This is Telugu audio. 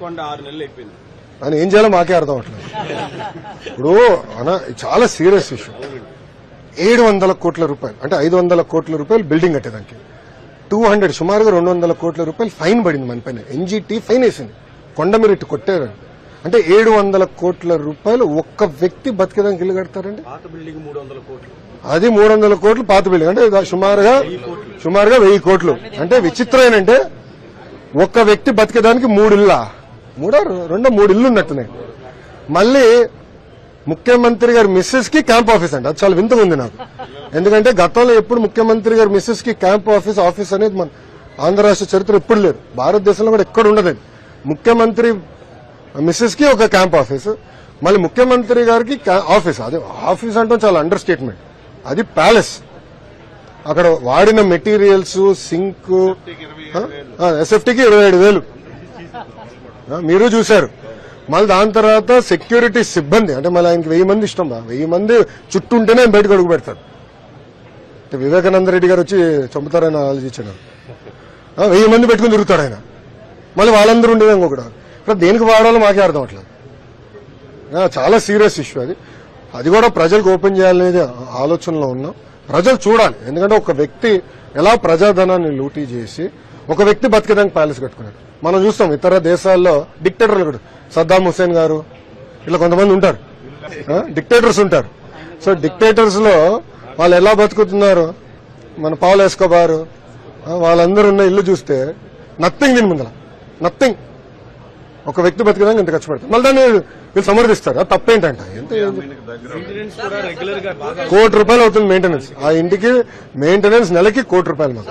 పోస్ట్ ఆరు నెలలు అయిపోయింది. అని ఏం చేయాలో మాకే అర్థం అవట్లేదు. ఇప్పుడు అన్న చాలా సీరియస్ ఇష్యూ. ఏడు వందల కోట్ల రూపాయలు అంటే ఐదు వందల కోట్ల రూపాయలు బిల్డింగ్ కట్టేదానికి. టూ హండ్రెడ్ సుమారుగా రెండు వందల కోట్ల రూపాయలు ఫైన్ పడింది మన పైన. ఎన్జీటీ ఫైన్ వేసింది. కొండ మీరు ఇట్టు కొట్టారు అంటే ఏడు వందల కోట్ల రూపాయలు ఒక్క వ్యక్తి బతికేదానికి ఇల్లు కడతారండి? అది మూడు వందల కోట్లు పాత బిల్డింగ్. అంటే సుమారుగా సుమారుగా వెయ్యి కోట్లు. అంటే విచిత్రం ఏంటంటే ఒక్క వ్యక్తి బతికేదానికి మూడు ఇళ్ళ మూడో రెండో మూడు ఇల్లు ఉన్నట్టున్నాయి. మళ్ళీ ముఖ్యమంత్రి గారి మిస్సెస్కి క్యాంప్ ఆఫీస్ అండి అది చాలా వింతగా ఉంది నాకు. ఎందుకంటే గతంలో ఎప్పుడు ముఖ్యమంత్రి గారి మిస్సెస్కి క్యాంప్ ఆఫీస్ ఆఫీస్ అనేది మన ఆంధ్ర రాష్ట్ర చరిత్ర ఎప్పుడు లేదు. భారతదేశంలో కూడా ఎక్కడ ఉండదండి ముఖ్యమంత్రి మిస్సెస్కి ఒక క్యాంప్ ఆఫీస్ మళ్ళీ ముఖ్యమంత్రి గారికి ఆఫీస్. అది ఆఫీస్ అంటే చాలా అండర్ స్టేట్మెంట్ అది ప్యాలెస్. అక్కడ వాడిన మెటీరియల్స్ సింక్ ఎస్ఎఫ్టీకి ఇరవై ఏడు వేలు. మీరు చూశారు. మళ్ళీ దాని తర్వాత సెక్యూరిటీ సిబ్బంది అంటే మళ్ళీ ఆయనకి వెయ్యి మంది ఇష్టం బా వెయ్యి మంది చుట్టూ ఉంటేనే ఆయన బయటకు అడుగు పెడతాడు. అంటే వివేకానంద రెడ్డి గారు వచ్చి చంపుతారని ఆలోచించాడు. వెయ్యి మంది పెట్టుకుని తిరుగుతాడు ఆయన. మళ్ళీ వాళ్ళందరూ ఉండేది ఇంకొకటి ఇప్పుడు దేనికి వాడాలో మాకే అర్థం అవట్లేదు. చాలా సీరియస్ ఇష్యూ అది. అది కూడా ప్రజలకు ఓపెన్ చేయాలనేది ఆలోచనలో ఉన్నాం. ప్రజలు చూడాలి. ఎందుకంటే ఒక వ్యక్తి ఎలా ప్రజాధనాన్ని లూటీ చేసి ఒక వ్యక్తి బతికేదానికి ప్యాలెస్ కట్టుకున్నాడు. మనం చూస్తాం ఇతర దేశాల్లో డిక్టేటర్లు కూడా. సద్దాం హుసేన్ గారు ఇట్లా కొంతమంది ఉంటారు. డిక్టేటర్స్ ఉంటారు. సో డిక్టేటర్స్లో వాళ్ళు ఎలా బతుకుతున్నారు? మన పావులు వేసుకోబారు వాళ్ళందరూ ఉన్న ఇల్లు చూస్తే నథింగ్ దీని ముందర నథింగ్. ఒక వ్యక్తి బతికడానికి ఇంత ఖర్చు పెడతారు. మళ్ళీ దాన్ని వీళ్ళు సమర్థిస్తారు. అది తప్పేంటంట. కోటి రూపాయలు అవుతుంది మెయింటెనెన్స్ ఆ ఇంటికి మెయింటెనెన్స్ నెలకి కోటి రూపాయలు మాకు